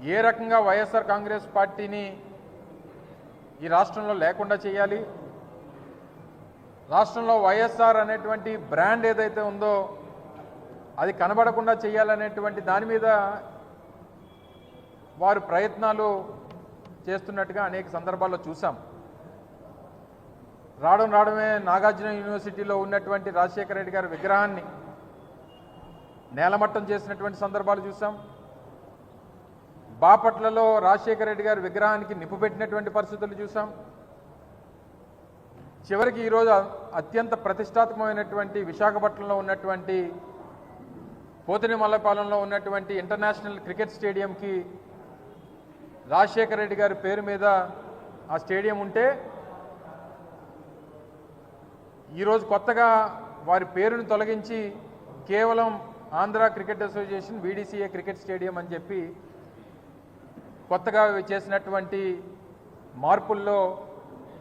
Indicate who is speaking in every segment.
Speaker 1: ఏ రకంగా వైఎస్ఆర్ కాంగ్రెస్ పార్టీని ఈ రాష్ట్రంలో లేకుండా చేయాలి? రాష్ట్రంలో వైఎస్ఆర్ అనేటువంటి బ్రాండ్ ఏదైతే ఉందో అది కనబడకుండా చేయాలనేటువంటి దాని మీద వారు ప్రయత్నాలు చేస్తున్నట్టుగా అనేక సందర్భాల్లో చూసాం రావడం రావడమే నాగార్జున యూనివర్సిటీలో ఉన్నటువంటి రాజశేఖర రెడ్డి గారి విగ్రహాన్ని నేలమట్టం చేసినటువంటి సందర్భాలు చూసాం బాపట్లలో రాజశేఖర రెడ్డి గారి విగ్రహానికి నిప్పు పెట్టినటువంటి పరిస్థితులు చూసాం చివరికి ఈరోజు అత్యంత ప్రతిష్టాత్మకమైనటువంటి విశాఖపట్నంలో ఉన్నటువంటి పోతిని మల్లపాలెంలో ఉన్నటువంటి ఇంటర్నేషనల్ క్రికెట్ స్టేడియంకి రాజశేఖర రెడ్డి గారి పేరు మీద ఆ స్టేడియం ఉంటే ఈరోజు కొత్తగా వారి పేరును తొలగించి కేవలం Andhra cricket association VDCA cricket stadium అని చెప్పి కొత్తగా చేసినటువంటి మార్పుల్లో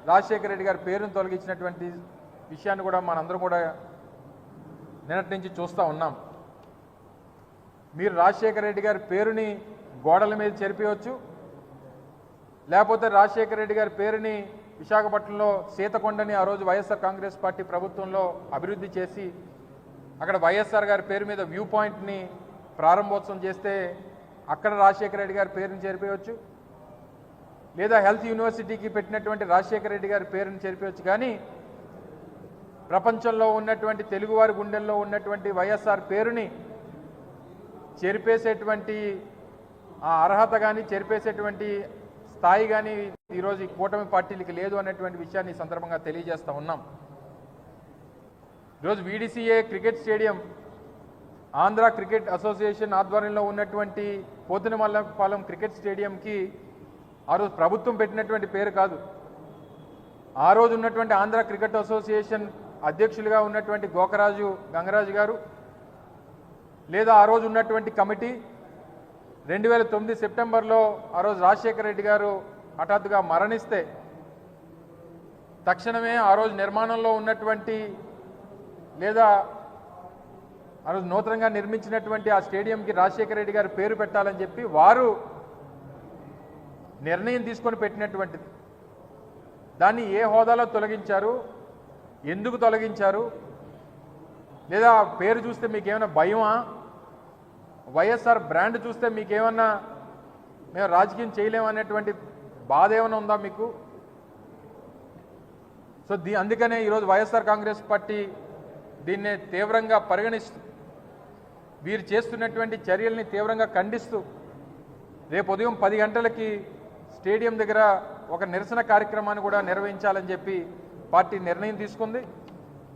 Speaker 1: రాజశేఖర రెడ్డి గారి పేరును తొలగించినటువంటి విషయాన్ని కూడా మనందరం కూడా నిన్నటి నుంచి చూస్తూ ఉన్నాం. మీరు రాజశేఖర రెడ్డి గారి పేరుని గోడల మీద చెరిపేయవచ్చు లేకపోతే రాజశేఖర రెడ్డి గారి పేరుని విశాఖపట్నంలో సీతకొండని ఆ రోజు వైఎస్ఆర్ కాంగ్రెస్ పార్టీ ప్రభుత్వంలో అభివృద్ధి చేసి అక్కడ వైఎస్ఆర్ గారి పేరు మీద వ్యూ పాయింట్ని ప్రారంభోత్సవం చేస్తే అక్కడ రాజశేఖర రెడ్డి గారి పేరుని చేరిపోయవచ్చు లేదా హెల్త్ యూనివర్సిటీకి పెట్టినటువంటి రాజశేఖర రెడ్డి గారి పేరుని చేరిపోవచ్చు కానీ ప్రపంచంలో ఉన్నటువంటి తెలుగువారి గుండెల్లో ఉన్నటువంటి వైఎస్ఆర్ పేరుని చెరిపేసేటువంటి ఆ అర్హత కానీ చెరిపేసేటువంటి స్థాయి కానీ ఈరోజు ఈ కూటమి పార్టీలకి లేదు అనేటువంటి విషయాన్ని సందర్భంగా తెలియజేస్తూ ఉన్నాం. ఈరోజు VDCA cricket stadium Andhra cricket association ఆధ్వర్యంలో ఉన్నటువంటి పోతునమల్లపాలెం క్రికెట్ స్టేడియంకి ఆ రోజు ప్రభుత్వం పెట్టినటువంటి పేరు కాదు. ఆ రోజు ఉన్నటువంటి ఆంధ్ర క్రికెట్ అసోసియేషన్ అధ్యక్షులుగా ఉన్నటువంటి గోకరాజు గంగరాజు గారు లేదా ఆ రోజు ఉన్నటువంటి కమిటీ రెండు వేల తొమ్మిది సెప్టెంబర్లో ఆ రోజు రాజశేఖర రెడ్డి గారు హఠాత్తుగా మరణిస్తే తక్షణమే ఆ రోజు నిర్మాణంలో ఉన్నటువంటి లేదా రోజు నూతనంగా నిర్మించినటువంటి ఆ స్టేడియంకి రాజశేఖర రెడ్డి గారు పేరు పెట్టాలని చెప్పి వారు నిర్ణయం తీసుకొని పెట్టినటువంటిది. దాన్ని ఏ హోదాలో తొలగించారు? ఎందుకు తొలగించారు? లేదా పేరు చూస్తే మీకేమైనా భయమా? వైఎస్ఆర్ బ్రాండ్ చూస్తే మీకేమన్నా మేము రాజకీయం చేయలేమనేటువంటి బాధ ఏమైనా ఉందా మీకు? సో దీ అందుకనే ఈరోజు వైఎస్ఆర్ కాంగ్రెస్ పార్టీ దీన్ని తీవ్రంగా పరిగణిస్తుంది వీరు చేస్తున్నటువంటి చర్యల్ని తీవ్రంగా ఖండిస్తూ రేపు ఉదయం పది గంటలకి స్టేడియం దగ్గర ఒక నిరసన కార్యక్రమాన్ని కూడా నిర్వహించాలని చెప్పి పార్టీ నిర్ణయం తీసుకుంది.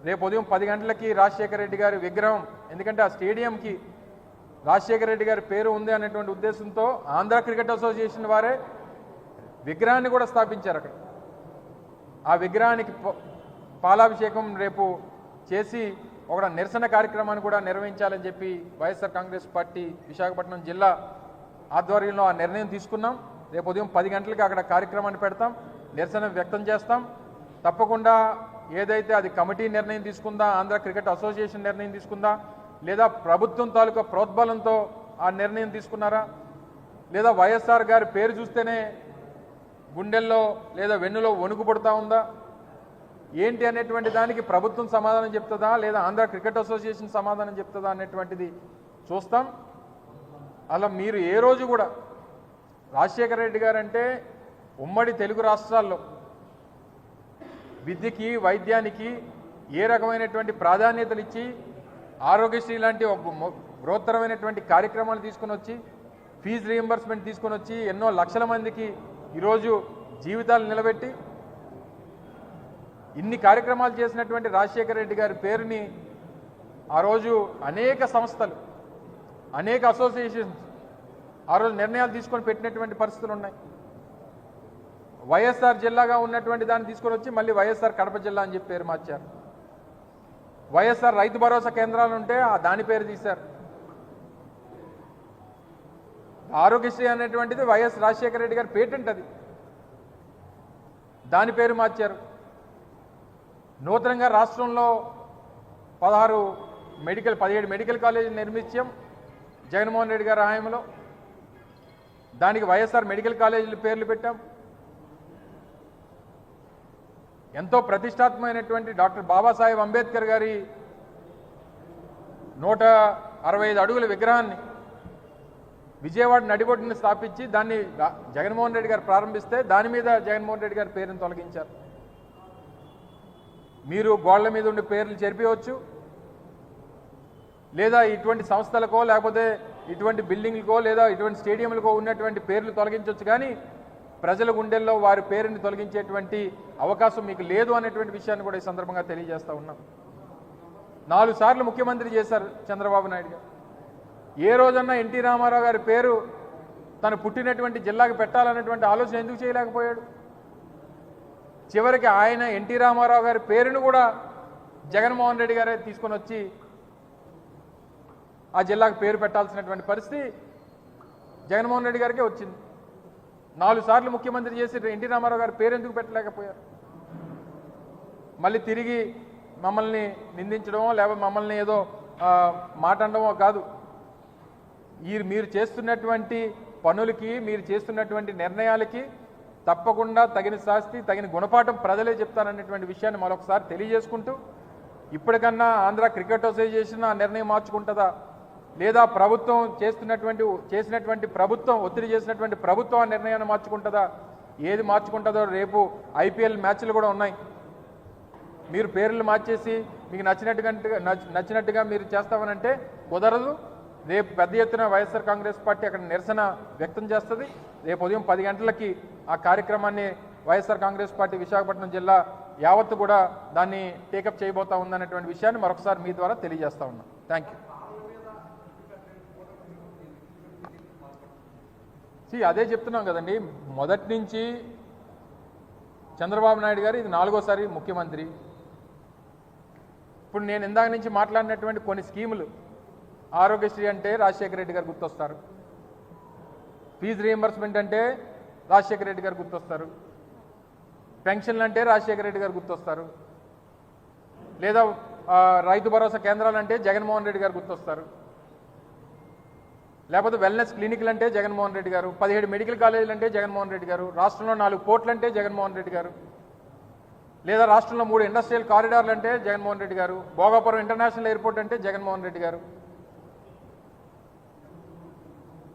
Speaker 1: రేపు ఉదయం పది గంటలకి రాజశేఖర రెడ్డి గారి విగ్రహం ఎందుకంటే ఆ స్టేడియంకి రాజశేఖర రెడ్డి గారి పేరు ఉంది అనేటువంటి ఉద్దేశంతో ఆంధ్ర క్రికెట్ అసోసియేషన్ వారే విగ్రహాన్ని కూడా స్థాపించారు అక్కడ. ఆ విగ్రహానికి ప- పాలాభిషేకం రేపు చేసి ఒక నిరసన కార్యక్రమాన్ని కూడా నిర్వహించాలని చెప్పి వైఎస్ఆర్ కాంగ్రెస్ పార్టీ విశాఖపట్నం జిల్లా ఆధ్వర్యంలో ఆ నిర్ణయం తీసుకున్నాం. రేపు ఉదయం పది గంటలకి అక్కడ కార్యక్రమాన్ని పెడతాం. నిరసన వ్యక్తం చేస్తాం. తప్పకుండా ఏదైతే అది కమిటీ నిర్ణయం తీసుకుందా ఆంధ్ర క్రికెట్ అసోసియేషన్ నిర్ణయం తీసుకుందా లేదా ప్రభుత్వం తాలూకా ప్రోద్బలంతో ఆ నిర్ణయం తీసుకున్నారా లేదా వైఎస్ఆర్ గారి పేరు చూస్తేనే గుండెల్లో లేదా వెన్నులో వణుకు పడుతూ ఉందా ఏంటి అనేటువంటి దానికి ప్రభుత్వం సమాధానం చెప్తుందా? లేదా ఆంధ్ర క్రికెట్ అసోసియేషన్ సమాధానం చెప్తుందా అనేటువంటిది చూస్తాం. అలా మీరు ఏ రోజు కూడా రాజశేఖర రెడ్డి గారు అంటే ఉమ్మడి తెలుగు రాష్ట్రాల్లో విద్యకి వైద్యానికి ఏ రకమైనటువంటి ప్రాధాన్యతలు ఇచ్చి ఆరోగ్యశ్రీ లాంటి ఒక బృహత్తరమైనటువంటి కార్యక్రమాలు తీసుకొని వచ్చి ఫీజు రీఎంబర్స్మెంట్ తీసుకొని వచ్చి ఎన్నో లక్షల మందికి ఈరోజు జీవితాలు నిలబెట్టి ఇన్ని కార్యక్రమాలు చేసినటువంటి రాజశేఖర రెడ్డి గారి పేరుని ఆ రోజు అనేక సంస్థలు అనేక అసోసియేషన్స్ ఆ రోజు నిర్ణయాలు తీసుకొని పెట్టినటువంటి పరిస్థితులు ఉన్నాయి. వైఎస్ఆర్ జిల్లాగా ఉన్నటువంటి దాన్ని తీసుకొని వచ్చి మళ్ళీ వైఎస్ఆర్ కడప జిల్లా అని చెప్పి పేరు మార్చారు. వైఎస్ఆర్ రైతు భరోసా కేంద్రాలు ఉంటే ఆ దాని పేరు తీశారు. ఆరోగ్యశ్రీ అనేటువంటిది వైఎస్ రాజశేఖర రెడ్డి గారి పేటెంట్ అది. దాని పేరు మార్చారు. నూతనంగా రాష్ట్రంలో పదహారు మెడికల్ పదిహేడు మెడికల్ కాలేజీలు నిర్మించాం జగన్మోహన్ రెడ్డి గారి హయాంలో దానికి వైఎస్ఆర్ మెడికల్ కాలేజీలు పేర్లు పెట్టాం. ఎంతో ప్రతిష్టాత్మకమైనటువంటి డాక్టర్ బాబాసాహెబ్ అంబేద్కర్ గారి నూట అరవై ఐదు అడుగుల విగ్రహాన్ని విజయవాడ నడిబొడ్డుని స్థాపించి దాన్ని జగన్మోహన్ రెడ్డి గారు ప్రారంభిస్తే దాని మీద జగన్మోహన్ రెడ్డి గారి పేరును తొలగించారు. మీరు గోళ్ళ మీద ఉండే పేర్లు చెరిపివచ్చు లేదా ఇటువంటి సంస్థలకో లేకపోతే ఇటువంటి బిల్డింగ్లకో లేదా ఇటువంటి స్టేడియంలకో ఉన్నటువంటి పేర్లు తొలగించవచ్చు కానీ ప్రజల గుండెల్లో వారి పేరుని తొలగించేటువంటి అవకాశం మీకు లేదు అనేటువంటి విషయాన్ని కూడా ఈ సందర్భంగా తెలియజేస్తూ ఉన్నాం. నాలుగు సార్లు ముఖ్యమంత్రి చేశారు చంద్రబాబు నాయుడు గారు. ఏ రోజన్నా ఎన్టీ రామారావు గారి పేరు తను పుట్టినటువంటి జిల్లాకు పెట్టాలన్నటువంటి ఆలోచన ఎందుకు చేయలేకపోయాడు? చివరికి ఆయన ఎన్టీ రామారావు గారి పేరును కూడా జగన్మోహన్ రెడ్డి గారే తీసుకొని వచ్చి ఆ జిల్లాకు పేరు పెట్టాల్సినటువంటి పరిస్థితి జగన్మోహన్ రెడ్డి గారికే వచ్చింది. నాలుగు సార్లు ముఖ్యమంత్రి చేసి ఎన్టీ రామారావు గారి పేరు ఎందుకు పెట్టలేకపోయారు? మళ్ళీ తిరిగి మమ్మల్ని నిందించడమో లేకపోతే మమ్మల్ని ఏదో మాట్లాడమో కాదు. ఈ మీరు చేస్తున్నటువంటి పనులకి మీరు చేస్తున్నటువంటి నిర్ణయాలకి తప్పకుండా తగిన శాస్తి తగిన గుణపాఠం ప్రజలే చెప్తారనేటువంటి విషయాన్ని మరొకసారి తెలియజేసుకుంటూ ఇప్పటికన్నా ఆంధ్ర క్రికెట్ అసోసియేషన్ ఆ నిర్ణయం మార్చుకుంటుందా? లేదా ప్రభుత్వం చేస్తున్నటువంటి చేసినటువంటి ప్రభుత్వం ఒత్తిడి చేసినటువంటి ప్రభుత్వం ఆ నిర్ణయాన్ని మార్చుకుంటుందా? ఏది మార్చుకుంటుందో రేపు ఐపీఎల్ మ్యాచ్లు కూడా ఉన్నాయి. మీరు పేర్లు మార్చేసి మీకు నచ్చినట్టుగా నచ్చినట్టుగా మీరు చేస్తామనంటే కుదరదు. రేపు పెద్ద ఎత్తున వైఎస్ఆర్ కాంగ్రెస్ పార్టీ అక్కడ నిరసన వ్యక్తం చేస్తుంది. రేపు ఉదయం పది గంటలకి ఆ కార్యక్రమాన్ని వైఎస్ఆర్ కాంగ్రెస్ పార్టీ విశాఖపట్నం జిల్లా యావత్తు కూడా దాన్ని టేకప్ చేయబోతా ఉందనేటువంటి విషయాన్ని మరొకసారి మీ ద్వారా తెలియజేస్తా ఉన్నాం. థ్యాంక్ యూ అదే చెప్తున్నాం కదండి. మొదటి నుంచి చంద్రబాబు నాయుడు గారు ఇది నాలుగోసారి ముఖ్యమంత్రి. ఇప్పుడు నేను ఇందాక నుంచి మాట్లాడినటువంటి కొన్ని స్కీములు ఆరోగ్యశ్రీ అంటే రాజశేఖర రెడ్డి గారు గుర్తొస్తారు. ఫీజు రియంబర్స్మెంట్ అంటే రాజశేఖర రెడ్డి గారు గుర్తొస్తారు. పెన్షన్లు అంటే రాజశేఖర రెడ్డి గారు గుర్తొస్తారు. లేదా రైతు భరోసా కేంద్రాలు అంటే జగన్మోహన్ రెడ్డి గారు గుర్తొస్తారు. లేకపోతే వెల్నెస్ క్లినిక్లు అంటే జగన్మోహన్ రెడ్డి గారు పదిహేడు మెడికల్ కాలేజీలు అంటే జగన్మోహన్ రెడ్డి గారు రాష్ట్రంలో నాలుగు పోర్ట్లు అంటే జగన్మోహన్ రెడ్డి గారు లేదా రాష్ట్రంలో మూడు ఇండస్ట్రియల్ కారిడార్లు అంటే జగన్మోహన్ రెడ్డి గారు భోగాపురం ఇంటర్నేషనల్ ఎయిర్పోర్ట్ అంటే జగన్మోహన్ రెడ్డి గారు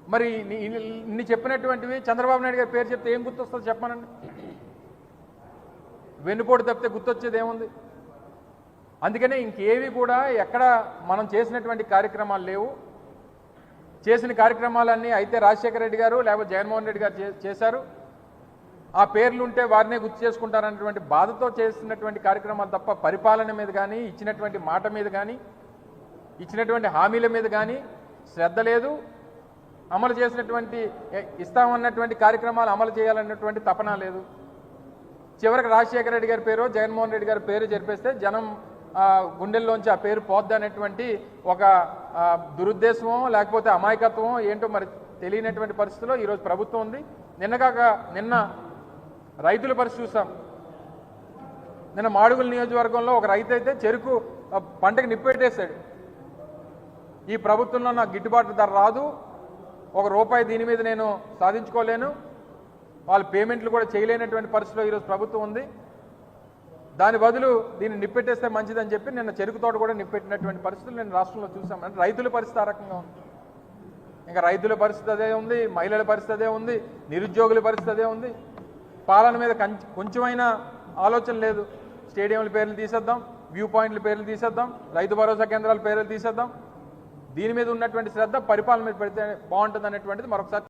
Speaker 1: మరి ఇన్ని- చెప్పినటువంటివి చంద్రబాబు నాయుడు గారి పేరు చెప్తే ఏం గుర్తొస్తుంది చెప్పమనండి? వెన్నుపోటు తప్పితే గుర్తొచ్చేది ఏముంది? అందుకనే ఇంకేవి కూడా ఎక్కడ మనం చేసినటువంటి కార్యక్రమాలు లేవు. చేసిన కార్యక్రమాలన్నీ అయితే రాజశేఖర రెడ్డి గారు లేకపోతే జగన్మోహన్ రెడ్డి గారు చేశారు. ఆ పేర్లు ఉంటే వారినే గుర్తు చేసుకుంటారన్నటువంటి బాధతో చేసినటువంటి కార్యక్రమాలు తప్ప పరిపాలన మీద కానీ ఇచ్చినటువంటి మాట మీద కానీ ఇచ్చినటువంటి హామీల మీద కానీ శ్రద్ధ లేదు. అమలు చేసినటువంటి ఇస్తామన్నటువంటి కార్యక్రమాలు అమలు చేయాలన్నటువంటి తపన లేదు. చివరికి రాజశేఖర రెడ్డి గారి పేరు జగన్మోహన్ రెడ్డి గారి పేరు జరిపేస్తే జనం గుండెల్లోంచి ఆ పేరు పోద్ది అనేటువంటి ఒక దురుద్దేశమో లేకపోతే అమాయకత్వమో ఏంటో మరి తెలియనటువంటి పరిస్థితిలో ఈరోజు ప్రభుత్వం ఉంది. నిన్నగాక నిన్న రైతుల పరిస్థితి చూసాం. నిన్న మాడుగుల నియోజకవర్గంలో ఒక రైతు అయితే చెరుకు పంటకు నిప్పెట్టేశాడు ఈ ప్రభుత్వంలో నాకు గిట్టుబాటు ధర రాదు. ఒక రూపాయి దీని మీద నేను సాధించుకోలేను. వాళ్ళ పేమెంట్లు కూడా చేయలేనటువంటి పరిస్థితిలో ఈరోజు ప్రభుత్వం ఉంది. దాని బదులు దీన్ని నిప్పెట్టేస్తే మంచిదని చెప్పి నిన్న చెరుకు తోట కూడా నిప్పెట్టినటువంటి పరిస్థితులు నేను రాష్ట్రంలో చూసాం అంటే రైతుల పరిస్థితి ఆ రకంగా ఉంది. ఇంకా రైతుల పరిస్థితి అదే ఉంది మహిళల పరిస్థితి అదే ఉంది నిరుద్యోగుల పరిస్థితి అదే ఉంది. పాలన మీద కంచ- కొంచెమైనా ఆలోచన లేదు. స్టేడియంల పేర్లు తీసేద్దాం వ్యూ పాయింట్ల పేర్లు తీసేద్దాం రైతు భరోసా కేంద్రాల పేర్లు తీసేద్దాం. దీని మీద ఉన్నటువంటి శ్రద్ధ పరిపాలన మీద పెడితే బాగుంటుంది అనేటువంటిది మరొకసారి